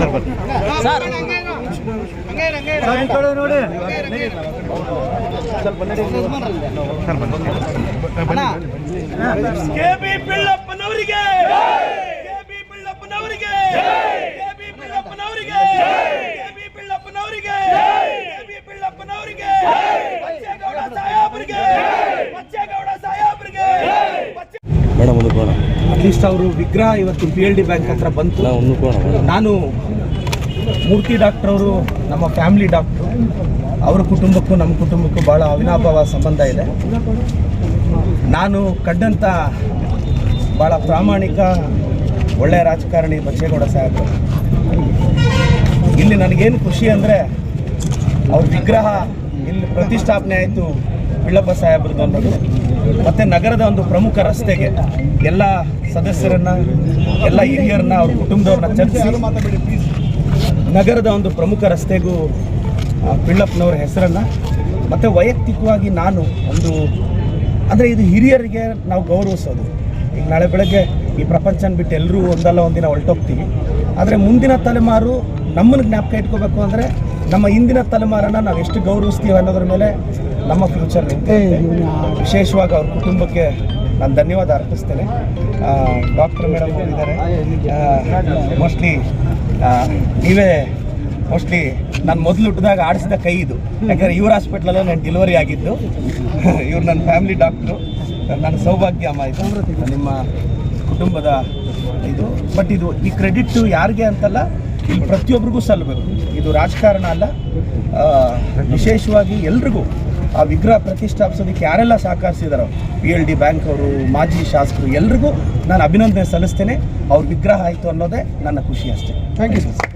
Sir. K B ಪಿಳ್ಳಪ್ಪನವರಿಗೆ KB ಪಿಳ್ಳಪ್ಪನವರಿಗೆ KB ಪಿಳ್ಳಪ್ಪನವರಿಗೆ ಕೆಬಿ ಪಿಳ್ಳಪ್ಪನವರಿಗೆ ಕೆಬಿ ಪಿಳ್ಳಪ್ಪನವರಿಗೆ ಬಚ್ಚೇಗೌಡ ಸಾಹೇಬರಿಗೆ. ಬಚ್ಚೇಗೌಡ ಸಾಹೇಬರಿಗೆ. ಮೇಡಮ್ ಒಂದು ಅಟ್ಲೀಸ್ಟ್ ಅವರು ವಿಗ್ರಹ ಇವತ್ತು ಪಿ ಎಲ್ ಡಿ ಬ್ಯಾಂಕ್ ಹತ್ರ ಬಂತು. ನಾನು ಮೂರ್ತಿ ಡಾಕ್ಟರ್ ಅವರು ನಮ್ಮ ಫ್ಯಾಮಿಲಿ ಡಾಕ್ಟ್ರು ಅವರ ಕುಟುಂಬಕ್ಕೂ ನಮ್ಮ ಕುಟುಂಬಕ್ಕೂ ಭಾಳ ಅವಿನಾಭಾವ ಸಂಬಂಧ ಇದೆ. ನಾನು ಕಂಡಂಥ ಭಾಳ ಪ್ರಾಮಾಣಿಕ ಒಳ್ಳೆಯ ರಾಜಕಾರಣಿ ಬಚ್ಚೇಗೌಡ ಸಾಹೇಬರು. ಇಲ್ಲಿ ನನಗೇನು ಖುಷಿ ಅಂದರೆ ಅವ್ರ ವಿಗ್ರಹ ಇಲ್ಲಿ ಪ್ರತಿಷ್ಠಾಪನೆ ಆಯಿತು. ಪಿಳ್ಳಪ್ಪ ಸಾಹೇಬ್ರದ್ದು ಅನ್ನೋದು ಮತ್ತು ನಗರದ ಒಂದು ಪ್ರಮುಖ ರಸ್ತೆಗೆ ಎಲ್ಲ ಸದಸ್ಯರನ್ನ, ಎಲ್ಲ ಹಿರಿಯರನ್ನ, ಅವ್ರ ಕುಟುಂಬದವ್ರನ್ನ ಚರ್ಚಿಸಿ ನಗರದ ಒಂದು ಪ್ರಮುಖ ರಸ್ತೆಗೂ ಬಿಳ್ಳಪ್ಪನವ್ರ ಹೆಸರನ್ನು. ಮತ್ತು ವೈಯಕ್ತಿಕವಾಗಿ ನಾನು ಒಂದು, ಅಂದರೆ ಇದು ಹಿರಿಯರಿಗೆ ನಾವು ಗೌರವಿಸೋದು. ಈಗ ನಾಳೆ ಬೆಳಗ್ಗೆ ಈ ಪ್ರಪಂಚನ ಬಿಟ್ಟು ಎಲ್ಲರೂ ಒಂದಲ್ಲ ಒಂದಿನ ಹೊರಟೋಗ್ತೀವಿ. ಆದರೆ ಮುಂದಿನ ತಲೆಮಾರು ನಮ್ಮನ್ನು ಜ್ಞಾಪಕ ಇಟ್ಕೋಬೇಕು ಅಂದರೆ ನಮ್ಮ ಹಿಂದಿನ ತಲೆಮಾರನ್ನ ನಾವು ಎಷ್ಟು ಗೌರವಿಸ್ತೀವಿ ಅನ್ನೋದ್ರ ಮೇಲೆ ನಮ್ಮ ಫ್ಯೂಚರ್ ನಿಂತೆ ವಿಶೇಷವಾಗಿ ಅವ್ರ ಕುಟುಂಬಕ್ಕೆ ನಾನು ಧನ್ಯವಾದ ಅರ್ಪಿಸ್ತೇನೆ. ಡಾಕ್ಟರ್ ಮೇಡಮ್ ಇದ್ದಾರೆ. ಮೋಸ್ಟ್ಲಿ ನೀವೇ ಮೋಸ್ಟ್ಲಿ ನಾನು ಮೊದಲು ಹುಟ್ಟಿದಾಗ ಆಡಿಸಿದ ಕೈ ಇದು. ಯಾಕಂದರೆ ಇವ್ರ ಹಾಸ್ಪಿಟ್ಲಲ್ಲೇ ನಾನು ಡೆಲಿವರಿ ಆಗಿದ್ದು. ಇವ್ರು ನನ್ನ ಫ್ಯಾಮಿಲಿ ಡಾಕ್ಟ್ರು ನನ್ನ ಸೌಭಾಗ್ಯ ಅಮ್ಮ ಇದು. ನಿಮ್ಮ ಕುಟುಂಬದ ಇದು. ಬಟ್ ಇದು ಈ ಕ್ರೆಡಿಟ್ ಯಾರಿಗೆ ಅಂತಲ್ಲ ಇಲ್ಲಿ ಪ್ರತಿಯೊಬ್ಬರಿಗೂ ಸಲ್ಲಬೇಕು ಇದು ರಾಜಕಾರಣ ಅಲ್ಲ. ವಿಶೇಷವಾಗಿ ಎಲ್ರಿಗೂ ಆ ವಿಗ್ರಹ ಪ್ರತಿಷ್ಠಾಪಿಸೋದಕ್ಕೆ ಯಾರೆಲ್ಲ ಸಹಕರಿಸಿದಾರೋ ಪಿ ಎಲ್ ಡಿ ಬ್ಯಾಂಕ್ ಅವರು ಮಾಜಿ ಶಾಸಕರು ಎಲ್ರಿಗೂ ನಾನು ಅಭಿನಂದನೆ ಸಲ್ಲಿಸ್ತೇನೆ. ಅವ್ರ ವಿಗ್ರಹ ಆಯಿತು ಅನ್ನೋದೇ ನನ್ನ ಖುಷಿ ಅಷ್ಟೇ. Thank you sir